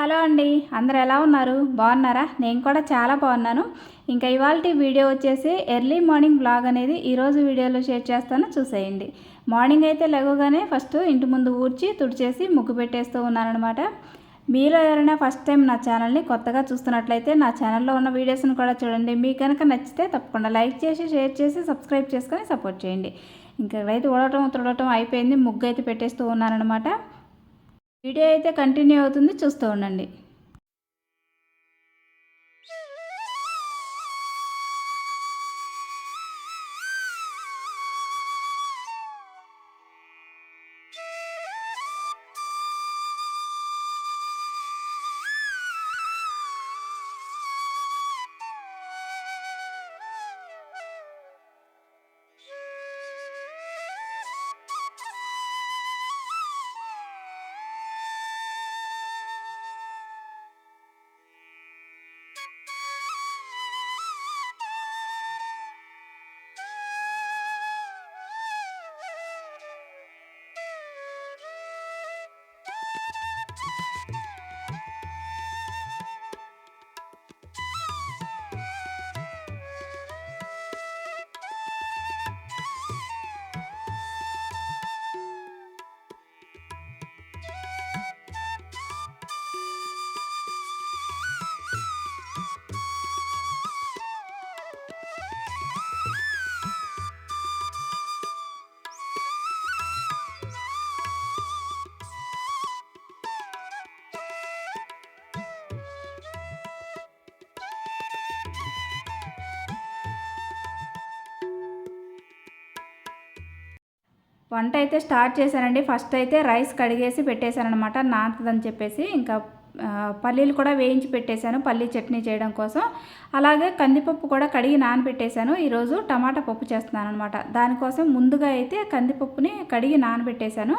Hello అండి అందరు ఎలా ఉన్నారు? బాగున్నారా? నేను కూడా చాలా బాగున్నాను. ఇంకా ఇవాళ వీడియో వచ్చేసి ఎర్లీ మార్నింగ్ బ్లాగ్ అనేది ఈరోజు వీడియోలో షేర్ చేస్తాను చూసేయండి. మార్నింగ్ అయితే లేవగానే ఫస్ట్ ఇంటి ముందు ఊడ్చి తుడిచేసి ముగ్గు పెట్టేస్తూ ఉన్నానమాట మీరు ఎవరైనా ఫస్ట్ టైం నా ఛానల్ని కొత్తగా చూస్తున్నట్లయితే నా ఛానల్లో ఉన్న వీడియోస్ని కూడా చూడండి. మీకు కనుక నచ్చితే తప్పకుండా లైక్ చేసి షేర్ చేసి సబ్స్క్రైబ్ చేసుకొని సపోర్ట్ చేయండి. ఇంకా అయితే ఊడటం తుడటం అయిపోయింది ముగ్గు అయితే పెట్టేస్తూ ఉన్నానమాట వీడియో అయితే కంటిన్యూ అవుతుంది. చూస్తూ ఉండండి. వంట అయితే స్టార్ట్ చేశానండి. ఫస్ట్ అయితే రైస్ కడిగేసి పెట్టేశానమాట అనమాట చెప్పేసి. ఇంకా పల్లీలు కూడా వేయించి పెట్టేశాను పల్లీ చట్నీ చేయడం కోసం. అలాగే కందిపప్పు కూడా కడిగి నానబెట్టేశాను. ఈరోజు టమాటా పప్పు చేస్తున్నాను అనమాట దానికోసం ముందుగా అయితే కందిపప్పుని కడిగి నానబెట్టేశాను.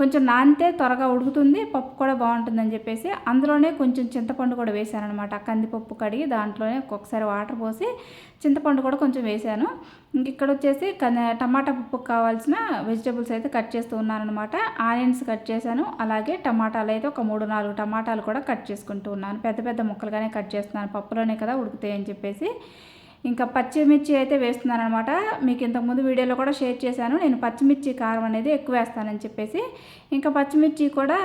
కొంచెం నానితే త్వరగా ఉడుకుతుంది పప్పు కూడా బాగుంటుందని చెప్పేసి. అందులోనే కొంచెం చింతపండు కూడా వేశాను అనమాట కందిపప్పు కడిగి దాంట్లోనే ఒక్కొక్కసారి వాటర్ పోసి చింతపండు కూడా కొంచెం వేశాను. ఇంక ఇక్కడ వచ్చేసి కన్- టమాటా పప్పు కావాల్సిన వెజిటేబుల్స్ అయితే కట్ చేస్తూ ఉన్నానమాట ఆనియన్స్ కట్ చేశాను. అలాగే టమాటాలు అయితే ఒక మూడు నాలుగు టమాటాలు కూడా కట్ చేసుకుంటూ ఉన్నాను. పెద్ద పెద్ద ముక్కలుగానే కట్ చేస్తున్నాను. పప్పులోనే కదా ఉడుకుతాయని అని చెప్పేసి. ఇంకా పచ్చిమిర్చి అయితే వేస్తున్నాను అనమాట మీకు ఇంతకుముందు వీడియోలో కూడా షేర్ చేశాను. నేను పచ్చిమిర్చి కారం అనేది ఎక్కువ వేస్తానని చెప్పేసి. ఇంకా పచ్చిమిర్చి కూడా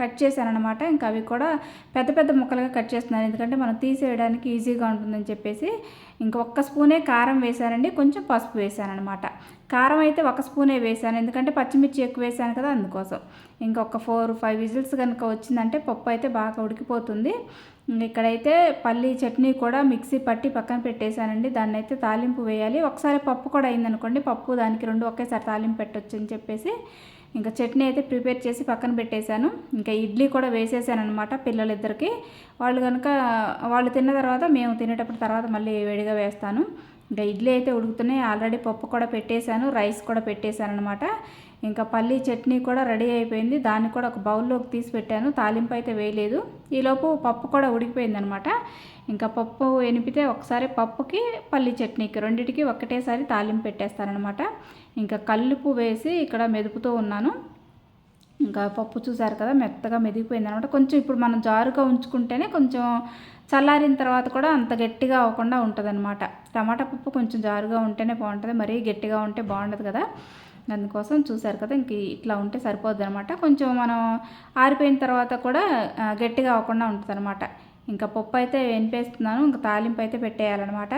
కట్ చేశానమాట ఇంకా అవి కూడా పెద్ద పెద్ద ముక్కలుగా కట్ చేస్తున్నాను. ఎందుకంటే మనం తీసేయడానికి ఈజీగా ఉంటుందని చెప్పేసి. ఇంకా ఒక్క స్పూనే కారం వేశానండి కొంచెం పసుపు వేశానమాట అనమాట కారం అయితే ఒక స్పూనే వేశాను ఎందుకంటే పచ్చిమిర్చి ఎక్కువ వేశాను కదా అందుకోసం. ఇంకొక ఫోర్ ఫైవ్ విజిల్స్ కనుక వచ్చిందంటే పప్పు అయితే బాగా ఉడికిపోతుంది. ఇక్కడైతే పల్లి చట్నీ కూడా మిక్సీ పట్టి పక్కన పెట్టేశానండి దాన్ని అయితే తాలింపు వేయాలి. ఒకసారి పప్పు కూడా అయిందనుకోండి పప్పు దానికి రెండు ఒకేసారి తాలింపు పెట్టొచ్చు అని చెప్పేసి ఇంకా చట్నీ అయితే ప్రిపేర్ చేసి పక్కన పెట్టేశాను. ఇంకా ఇడ్లీ కూడా వేసేసాను అనమాట పిల్లలిద్దరికి. వాళ్ళు కనుక వాళ్ళు తిన్న తర్వాత మేము తినేటప్పుడు తర్వాత మళ్ళీ వేడిగా వేస్తాను. ఇంకా ఇడ్లీ అయితే ఉడుకుతున్నాయి. ఆల్రెడీ పప్పు కూడా పెట్టేశాను. రైస్ కూడా పెట్టేశాను అనమాట ఇంకా పల్లీ చట్నీ కూడా రెడీ అయిపోయింది. దాన్ని కూడా ఒక బౌల్లోకి తీసి పెట్టాను. తాలింపు అయితే వేయలేదు. ఈలోపు పప్పు కూడా ఉడికిపోయింది అనమాట ఇంకా పప్పు ఎనిపితే ఒకసారి పప్పుకి పల్లి చట్నీకి రెండింటికి ఒకటేసారి తాలింపు పెట్టేస్తారనమాట. ఇంకా కల్లుపు వేసి ఇక్కడ మెదుపుతూ ఉన్నాను. ఇంకా పప్పు చూసారు కదా మెత్తగా మెదిగిపోయింది అనమాట. కొంచెం ఇప్పుడు మనం జారుగా ఉంచుకుంటేనే కొంచెం చల్లారిన తర్వాత కూడా అంత గట్టిగా అవ్వకుండా ఉంటుంది టమాటా పప్పు కొంచెం జారుగా ఉంటేనే బాగుంటుంది మరీ గట్టిగా ఉంటే బాగుండదు కదా. అందుకోసం చూసారు కదా ఇంక ఇట్లా ఉంటే సరిపోద్ది అనమాట కొంచెం మనం ఆరిపోయిన తర్వాత కూడా గట్టిగా అవ్వకుండా ఉంటుంది అనమాట ఇంకా పప్పు అయితే వేనిపేస్తున్నాను ఇంకా తాలింపు అయితే పెట్టేయాలన్నమాట.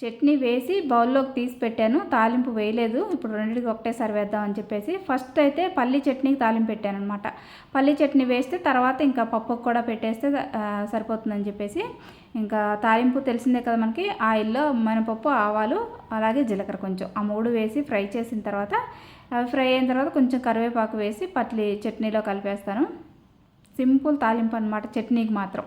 చట్నీ వేసి బౌల్లోకి తీసి పెట్టాను. తాలింపు వేయలేదు. ఇప్పుడు రెండింటికి ఒకటేసారి వేద్దామని చెప్పేసి ఫస్ట్ అయితే పల్లి చట్నీకి తాలింపు పెట్టాను అనమాట పల్లి చట్నీ వేస్తే తర్వాత ఇంకా పప్పుకు కూడా పెట్టేస్తే సరిపోతుందని చెప్పేసి ఇంకా తాలింపు తెలిసిందే కదా మనకి. ఆయిల్లో మినపప్పు ఆవాలు అలాగే జీలకర్ర కొంచెం. ఆ మూడు వేసి ఫ్రై చేసిన తర్వాత ఫ్రై అయిన తర్వాత కొంచెం కరివేపాకు వేసి పట్లి చట్నీలో కలిపేస్తాను. సింపుల్ తాలింపు అనమాట చట్నీకి మాత్రం.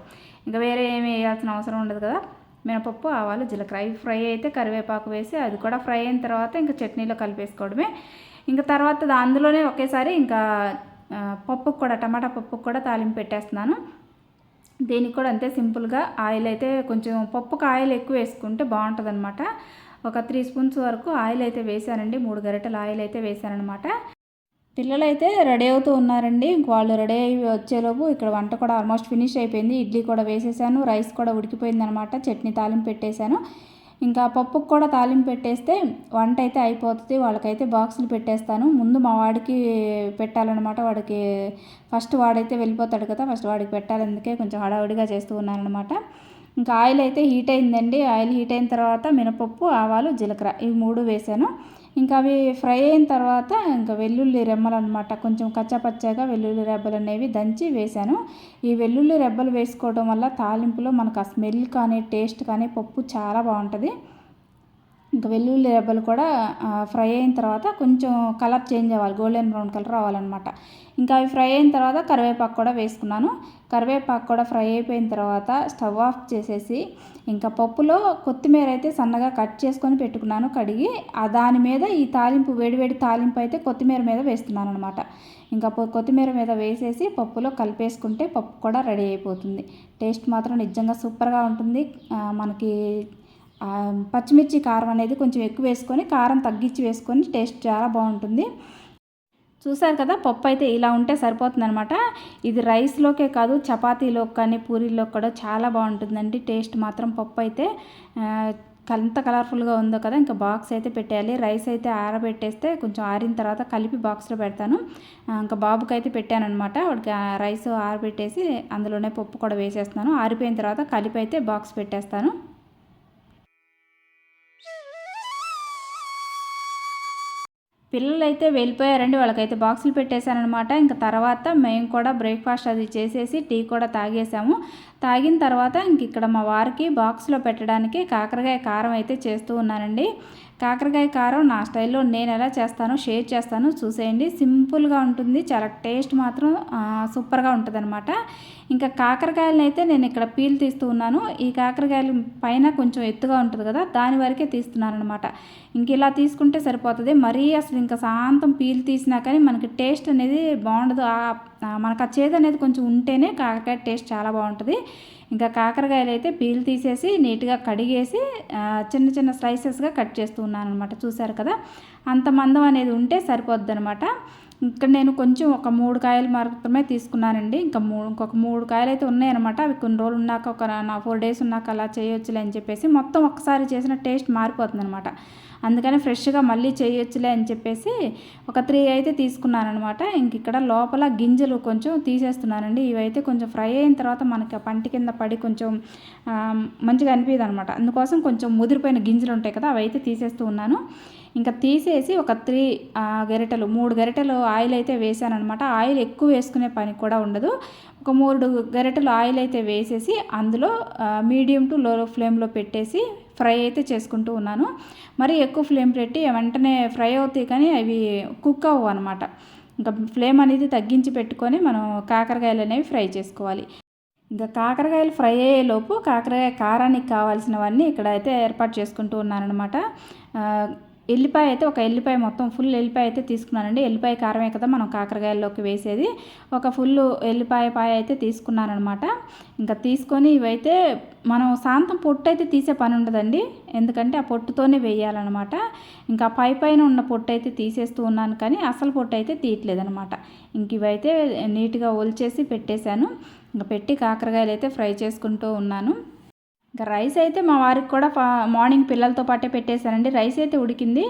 ఇంకా వేరే ఏమి వేయాల్సిన అవసరం ఉండదు కదా. మినపప్పు ఆవాలు జీలకర్ర. ఇవి ఫ్రై అయితే కరివేపాకు వేసి అది కూడా ఫ్రై అయిన తర్వాత ఇంకా చట్నీలో కలిపేసుకోవడమే. ఇంకా తర్వాత అందులోనే ఒకేసారి ఇంకా ఆ, పప్పుకు కూడా టమాటా పప్పుకు కూడా తాలింపు పెట్టేస్తున్నాను. దీనికి కూడా అంతే సింపుల్గా ఆయిల్ అయితే కొంచెం పప్పుకు ఆయిల్ ఎక్కువ వేసుకుంటే బాగుంటుంది అనమాట ఒక త్రీ స్పూన్స్ వరకు ఆయిల్ అయితే వేసానండి. మూడు గరిటెలు ఆయిల్ అయితే వేసానమాట పిల్లలు అయితే రెడీ అవుతూ ఉన్నారండి. ఇంక వాళ్ళు రెడీ అయ్యి వచ్చేలోపు ఇక్కడ వంట కూడా ఆల్మోస్ట్ ఫినిష్ అయిపోయింది. ఇడ్లీ కూడా వేసేసాను. రైస్ కూడా ఉడికిపోయింది అనమాట చట్నీ తాలింపు పెట్టేశాను. ఇంకా పప్పుకు కూడా తాలింపు పెట్టేస్తే వంట అయితే అయిపోతుంది. వాళ్ళకైతే బాక్సులు పెట్టేస్తాను. ముందు మా వాడికి పెట్టాలన్నమాట వాడికి ఫస్ట్ వాడైతే వెళ్ళిపోతాడు కదా ఫస్ట్ వాడికి పెట్టాలి. అందుకే కొంచెం హడావుడిగా చేస్తూ ఉన్నానమాట ఇంకా ఆయిల్ అయితే హీట్ అయిందండి. ఆయిల్ హీట్ అయిన తర్వాత మినపప్పు ఆవాలు జీలకర్ర ఇవి మూడు వేసాను. ఇంకా అవి ఫ్రై అయిన తర్వాత ఇంకా వెల్లుల్లి రెమ్మలు అనమాట కొంచెం కచ్చాపచ్చాగా వెల్లుల్లి రెబ్బలు అనేవి దంచి వేశాను. ఈ వెల్లుల్లి రెబ్బలు వేసుకోవడం వల్ల తాలింపులో మనకు ఆ స్మెల్ కానీ టేస్ట్ కానీ పప్పు చాలా బాగుంటుంది. ఇంకా వెల్లుల్లి రెబ్బలు కూడా ఫ్రై అయిన తర్వాత కొంచెం కలర్ చేంజ్ అవ్వాలి. గోల్డెన్ బ్రౌన్ కలర్ రావాలన్నమాట. ఇంకా అవి ఫ్రై అయిన తర్వాత కరివేపాకు కూడా వేసుకున్నాను. కరివేపాకు కూడా ఫ్రై అయిపోయిన తర్వాత స్టవ్ ఆఫ్ చేసేసి ఇంకా పప్పులో కొత్తిమీర అయితే సన్నగా కట్ చేసుకొని పెట్టుకున్నాను కడిగి దాని మీద ఈ తాలింపు వేడివేడి తాలింపు అయితే కొత్తిమీర మీద వేస్తున్నాను అనమాట ఇంకా కొత్తిమీర మీద వేసేసి పప్పులో కలిపేసుకుంటే పప్పు కూడా రెడీ అయిపోతుంది. టేస్ట్ మాత్రం నిజంగా సూపర్గా ఉంటుంది. మనకి పచ్చిమిర్చి కారం అనేది కొంచెం ఎక్కువ వేసుకొని కారం తగ్గించి వేసుకొని టేస్ట్ చాలా బాగుంటుంది. చూసారు కదా పప్పు అయితే ఇలా ఉంటే సరిపోతుందనమాట ఇది రైస్లోకే కాదు చపాతీలో కానీ పూరీలో కూడా చాలా బాగుంటుందండి. టేస్ట్ మాత్రం పప్పు అయితే ఎంత కలర్ఫుల్గా ఉందో కదా ఇంకా బాక్స్ అయితే పెట్టేయాలి. రైస్ అయితే ఆరబెట్టేస్తే కొంచెం ఆరిన తర్వాత కలిపి బాక్స్లో పెడతాను. ఇంకా బాబుకి అయితే పెట్టానమాట వాడికి రైస్ ఆరబెట్టేసి అందులోనే పప్పు కూడా వేసేస్తాను ఆరిపోయిన తర్వాత కలిపి అయితే బాక్స్ పెట్టేస్తాను. పిల్లలు అయితే వెళ్ళిపోయారండి. వాళ్ళకైతే బాక్సులు పెట్టేశానమాట ఇంకా తర్వాత మేము కూడా బ్రేక్ఫాస్ట్ అది చేసేసి టీ కూడా తాగేసాము తాగిన తర్వాత ఇంక ఇక్కడ మా వారికి బాక్స్లో పెట్టడానికి కాకరకాయ కారం అయితే చేస్తూ ఉన్నానండి. కాకరకాయ కారం నా స్టైల్లో నేను ఎలా చేస్తానో షేర్ చేస్తాను. చూసేయండి. సింపుల్గా ఉంటుంది. చాలా టేస్ట్ మాత్రం సూపర్గా ఉంటుంది అనమాట ఇంకా కాకరకాయలను అయితే నేను ఇక్కడ పీల్ తీస్తూ ఉన్నాను. ఈ కాకరకాయలు పైన కొంచెం ఎత్తుగా ఉంటుంది కదా దాని వరకే తీస్తున్నాను అనమాట ఇంక ఇలా తీసుకుంటే సరిపోతుంది. మరీ అసలు ఇంకా శాంతం పీల్ తీసినా కానీ మనకి టేస్ట్ అనేది బాగుండదు. మనకు ఆ చేదు అనేది కొంచెం ఉంటేనే కాకరకాయ టేస్ట్ చాలా బాగుంటుంది. ఇంకా కాకరకాయలు అయితే పీల్ తీసేసి నీట్గా కడిగేసి చిన్న చిన్న స్లైసెస్గా కట్ చేస్తూ ఉన్నాను అనమాట చూసారు కదా? అంత మందం అనేది ఉంటే సరిపోద్ది అనమాట ఇక్కడ నేను కొంచెం ఒక మూడు కాయలు మాత్రమే తీసుకున్నానండి. ఇంకా మూడు ఇంకొక మూడు కాయలు అయితే ఉన్నాయన్నమాట. అవి కొన్ని రోజులు ఉన్నాక ఒక నా ఫోర్ డేస్ ఉన్నాక అలా చేయొచ్చులే అని చెప్పేసి మొత్తం ఒకసారి చేసిన టేస్ట్ మారిపోతుంది అనమాట అందుకని ఫ్రెష్గా మళ్ళీ చేయొచ్చులే అని చెప్పేసి ఒక త్రీ అయితే తీసుకున్నాను అనమాట ఇంక ఇక్కడ లోపల గింజలు కొంచెం తీసేస్తున్నానండి. ఇవైతే కొంచెం ఫ్రై అయిన తర్వాత మనకి పంటి కింద పడి కొంచెం మంచిగా అనిపించదు అనమాట అందుకోసం కొంచెం ముదిరిపోయిన గింజలు ఉంటాయి కదా అవి అయితే తీసేస్తూ ఉన్నాను. ఇంకా తీసేసి ఒక త్రీ గరిటెలు మూడు గరిటెలు ఆయిల్ అయితే వేసాను అనమాట ఆయిల్ ఎక్కువ వేసుకునే పని కూడా ఉండదు. ఒక మూడు గరిటెలు ఆయిల్ అయితే వేసేసి అందులో మీడియం టు లో ఫ్లేమ్లో పెట్టేసి ఫ్రై అయితే చేసుకుంటూ ఉన్నాను. మరి ఎక్కువ ఫ్లేమ్ పెట్టి వెంటనే ఫ్రై అవుతాయి కానీ అవి కుక్ అవ్వు అనమాట ఇంకా ఫ్లేమ్ అనేది తగ్గించి పెట్టుకొని మనం కాకరకాయలు అనేవి ఫ్రై చేసుకోవాలి. ఇంకా కాకరకాయలు ఫ్రై అయ్యేలోపు కాకరకాయ కారానికి కావాల్సినవన్నీ ఇక్కడ అయితే ఏర్పాటు చేసుకుంటూ ఉన్నానమాట ఎల్లిపాయ అయితే ఒక ఎల్లిపాయ మొత్తం ఫుల్ ఎల్లిపాయ అయితే తీసుకున్నానండి. ఎల్లిపాయ కారమే కదా మనం కాకరకాయల్లోకి వేసేది. ఒక ఫుల్ ఎల్లిపాయ పాయ అయితే తీసుకున్నానమాట ఇంకా తీసుకొని ఇవైతే మనం సాంతం పొట్టు అయితే తీసే పని ఉండదండి. ఎందుకంటే ఆ పొట్టుతోనే వేయాలన్నమాట. ఇంకా పై పైన ఉన్న పొట్టు అయితే తీసేస్తూ ఉన్నాను కానీ అసలు పొట్టు అయితే తీయట్లేదనమాట ఇంక ఇవైతే నీట్గా ఒలిచేసి పెట్టేశాను. ఇంకా పెట్టి కాకరకాయలు అయితే ఫ్రై చేసుకుంటూ ఉన్నాను. ఇంకా రైస్ అయితే మా వారికి కూడా మార్నింగ్ పిల్లలతో పాటే పెట్టేశానండి రైస్ అయితే ఉడికింది.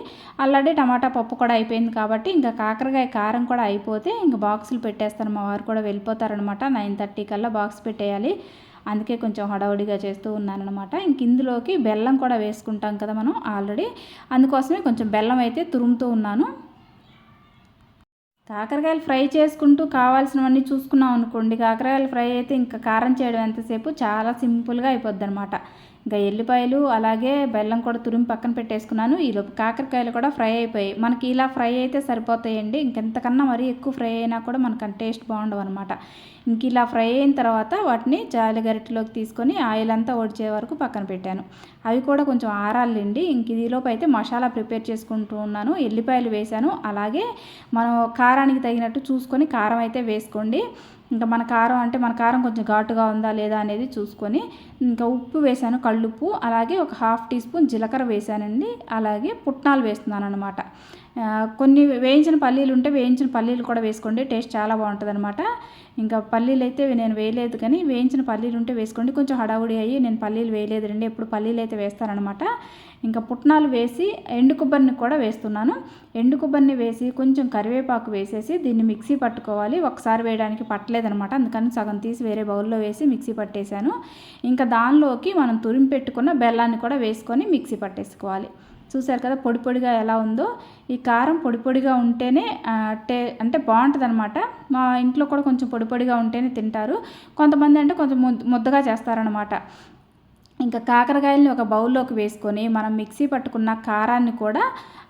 ఆల్రెడీ టమాటా పప్పు కూడా అయిపోయింది కాబట్టి ఇంకా కాకరకాయ కారం కూడా అయిపోతే ఇంకా బాక్సులు పెట్టేస్తాను. మా వారు కూడా వెళ్ళిపోతారనమాట నైన్ థర్టీ కల్లా బాక్స్ పెట్టేయాలి. అందుకే కొంచెం హడావుడిగా చేస్తూ ఉన్నానమాట ఇంక ఇందులోకి బెల్లం కూడా వేసుకుంటాం కదా మనం ఆల్రెడీ. అందుకోసమే కొంచెం బెల్లం అయితే తురుముతూ ఉన్నాను. కాకరకాయలు ఫ్రై చేసుకుంటూ కావాల్సినవన్నీ చూసుకున్నాం అనుకోండి కాకరకాయలు ఫ్రై అయితే ఇంకా కారం చేయడం ఎంతసేపు? చాలా సింపుల్గా అయిపోద్ది అనమాట ఇంకా ఎల్లిపాయలు అలాగే బెల్లం కూడా తురిమి పక్కన పెట్టేసుకున్నాను. ఈలోపు కాకరకాయలు కూడా ఫ్రై అయిపోయాయి. మనకి ఇలా ఫ్రై అయితే సరిపోతాయండి. ఇంకెంతకన్నా మరీ ఎక్కువ ఫ్రై అయినా కూడా మనకు టేస్ట్ బాగుండవు అనమాట ఇంక ఇలా ఫ్రై అయిన తర్వాత వాటిని జాలి గరిటెలోకి తీసుకొని ఆయిల్ అంతా ఒడిచే వరకు పక్కన పెట్టాను. అవి కూడా కొంచెం ఆరాలండి. ఇంక ఇదిలోపు అయితే మసాలా ప్రిపేర్ చేసుకుంటూ ఉన్నాను. ఎల్లిపాయలు వేశాను. అలాగే మనం కారానికి తగినట్టు చూసుకొని కారం అయితే వేసుకోండి. ఇంకా మన కారం అంటే మన కారం కొంచెం ఘాటుగా ఉందా లేదా అనేది చూసుకొని ఇంకా ఉప్పు వేసాను కళ్ళుప్పు. అలాగే ఒక హాఫ్ టీ స్పూన్ జీలకర్ర వేసానండి. అలాగే పుట్నాలు వేస్తున్నాను అనమాట కొన్ని వేయించిన పల్లీలు ఉంటే వేయించిన పల్లీలు కూడా వేసుకోండి టేస్ట్ చాలా బాగుంటుంది అనమాట ఇంకా పల్లీలు అయితే నేను వేయలేదు కానీ వేయించిన పల్లీలు ఉంటే వేసుకోండి. కొంచెం హడావుడి అయ్యి నేను పల్లీలు వేయలేదు రండి ఎప్పుడు పల్లీలు అయితే వేస్తానమాట ఇంకా పుట్నాలు వేసి ఎండు కొబ్బరిని కూడా వేస్తున్నాను. ఎండు కొబ్బరిని వేసి కొంచెం కరివేపాకు వేసేసి దీన్ని మిక్సీ పట్టుకోవాలి. ఒకసారి వేయడానికి పట్టలేదనమాట అందుకని సగం తీసి వేరే బౌల్లో వేసి మిక్సీ పట్టేశాను. ఇంకా దానిలోకి మనం తురిమి పెట్టుకున్న బెల్లాన్ని కూడా వేసుకొని మిక్సీ పట్టేసుకోవాలి. చూసారు కదా పొడి పొడిగా ఎలా ఉందో. ఈ కారం పొడి పొడిగా ఉంటేనే టే అంటే బాగుంటుంది అనమాట మా ఇంట్లో కూడా కొంచెం పొడి పొడిగా ఉంటేనే తింటారు. కొంతమంది అంటే కొంచెం ముద్దగా చేస్తారనమాట ఇంకా కాకరకాయలని ఒక బౌల్లోకి వేసుకొని మనం మిక్సీ పట్టుకున్న కారాన్ని కూడా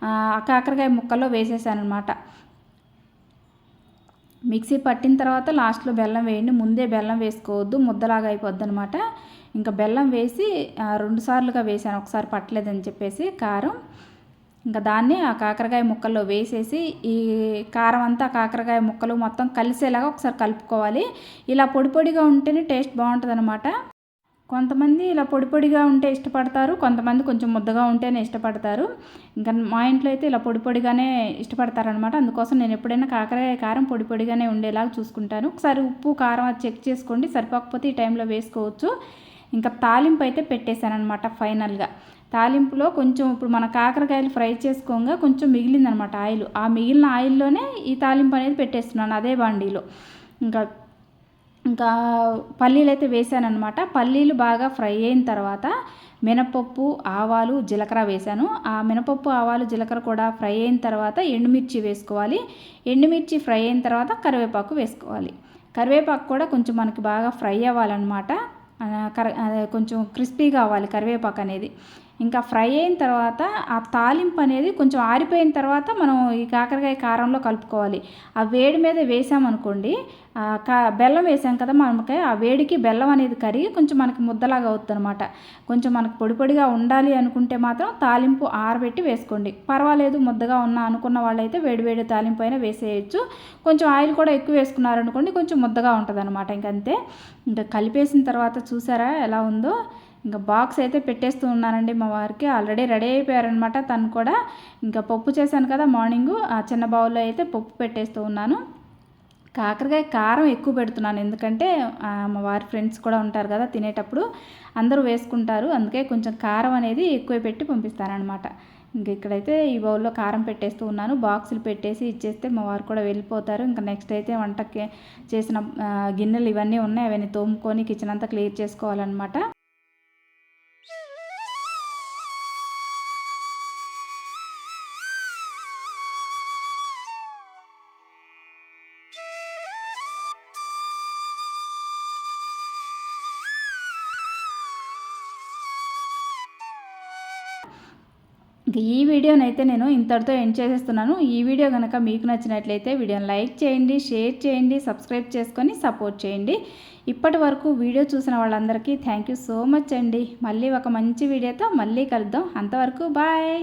ఆ కాకరకాయ ముక్కల్లో వేసేసాను అనమాట మిక్సీ పట్టిన తర్వాత లాస్ట్లో బెల్లం వేయండి. ముందే బెల్లం వేసుకోవద్దు ముద్దలాగా అయిపోద్ది అనమాట ఇంకా బెల్లం వేసి రెండు సార్లుగా వేసాను ఒకసారి పట్టలేదని చెప్పేసి కారం. ఇంకా దాన్ని ఆ కాకరకాయ ముక్కల్లో వేసేసి ఈ కారం అంతా కాకరకాయ ముక్కలు మొత్తం కలిసేలాగా ఒకసారి కలుపుకోవాలి. ఇలా పొడి పొడిగా ఉంటేనే టేస్ట్ బాగుంటుంది అనమాట కొంతమంది ఇలా పొడి పొడిగా ఉంటే ఇష్టపడతారు కొంతమంది కొంచెం ముద్దగా ఉంటేనే ఇష్టపడతారు. ఇంకా మా ఇంట్లో అయితే ఇలా పొడి పొడిగానే ఇష్టపడతారనమాట అందుకోసం నేను ఎప్పుడైనా కాకరకాయ కారం పొడి పొడిగానే ఉండేలాగా చూసుకుంటాను. ఒకసారి ఉప్పు కారం అది చెక్ చేసుకోండి. సరిపోకపోతే ఈ టైంలో వేసుకోవచ్చు. ఇంకా తాలింపు అయితే పెట్టేశానమాట ఫైనల్గా. తాలింపులో కొంచెం ఇప్పుడు మన కాకరకాయలు ఫ్రై చేసుకోగా కొంచెం మిగిలిందనమాట ఆయిల్. ఆ మిగిలిన ఆయిల్లోనే ఈ తాలింపు అనేది పెట్టేస్తున్నాను అదే బాండీలో. ఇంకా ఇంకా పల్లీలు అయితే వేసానమాట పల్లీలు బాగా ఫ్రై అయిన తర్వాత మినపప్పు ఆవాలు జీలకర్ర వేశాను. ఆ మినపప్పు ఆవాలు జీలకర్ర కూడా ఫ్రై అయిన తర్వాత ఎండుమిర్చి వేసుకోవాలి. ఎండుమిర్చి ఫ్రై అయిన తర్వాత కరివేపాకు వేసుకోవాలి. కరివేపాకు కూడా కొంచెం మనకి బాగా ఫ్రై అవ్వాలన్నమాట. కర కొంచెం క్రిస్పీగా అవ్వాలి కరివేపాకు అనేది. ఇంకా ఫ్రై అయిన తర్వాత ఆ తాలింపు అనేది కొంచెం ఆరిపోయిన తర్వాత మనం ఈ కాకరకాయ కారంలో కలుపుకోవాలి. ఆ వేడి మీద వేసామనుకోండి కా బెల్లం వేసాం కదా మనకి ఆ వేడికి బెల్లం అనేది కరిగి కొంచెం మనకి ముద్దలాగా అవుతుంది అనమాట కొంచెం మనకు పొడి పొడిగా ఉండాలి అనుకుంటే మాత్రం తాలింపు ఆరబెట్టి వేసుకోండి. పర్వాలేదు ముద్దగా ఉన్న అనుకున్న వాళ్ళైతే వేడి వేడి తాలింపు అయినా వేసేయచ్చు. కొంచెం ఆయిల్ కూడా ఎక్కువ వేసుకున్నారనుకోండి కొంచెం ముద్దగా ఉంటుంది అనమాట ఇంకంతే. ఇంకా కలిపేసిన తర్వాత చూసారా ఎలా ఉందో? ఇంకా బాక్స్ అయితే పెట్టేస్తూ ఉన్నానండి మా వారికి. ఆల్రెడీ రెడీ అయిపోయారనమాట. తను కూడా ఇంకా పప్పు చేశాను కదా మార్నింగు. ఆ చిన్న బౌల్లో అయితే పప్పు పెట్టేస్తూ ఉన్నాను. కాకరకాయ కారం ఎక్కువ పెడుతున్నాను. ఎందుకంటే మా వారి ఫ్రెండ్స్ కూడా ఉంటారు కదా తినేటప్పుడు. అందరూ వేసుకుంటారు. అందుకే కొంచెం కారం అనేది ఎక్కువ పెట్టి పంపిస్తారనమాట ఇంకా ఇక్కడైతే ఈ బౌల్లో కారం పెట్టేస్తూ ఉన్నాను. బాక్సులు పెట్టేసి ఇచ్చేస్తే మా వారు కూడా వెళ్ళిపోతారు. ఇంకా నెక్స్ట్ అయితే వంటకి చేసిన గిన్నెలు ఇవన్నీ ఉన్నాయి. అవన్నీ తోముకొని కిచెన్ అంతా క్లియర్ చేసుకోవాలన్నమాట. ఇంకా ఈ వీడియోనైతే నేను ఇంతటితో ఎండ్ చేసేస్తున్నాను. ఈ వీడియో కనుక మీకు నచ్చినట్లయితే వీడియోని లైక్ చేయండి షేర్ చేయండి సబ్స్క్రైబ్ చేసుకొని సపోర్ట్ చేయండి. ఇప్పటి వరకు వీడియో చూసిన వాళ్ళందరికీ థ్యాంక్ యూ సో మచ్ అండి. మళ్ళీ ఒక మంచి వీడియోతో మళ్ళీ కలుద్దాం. అంతవరకు బాయ్.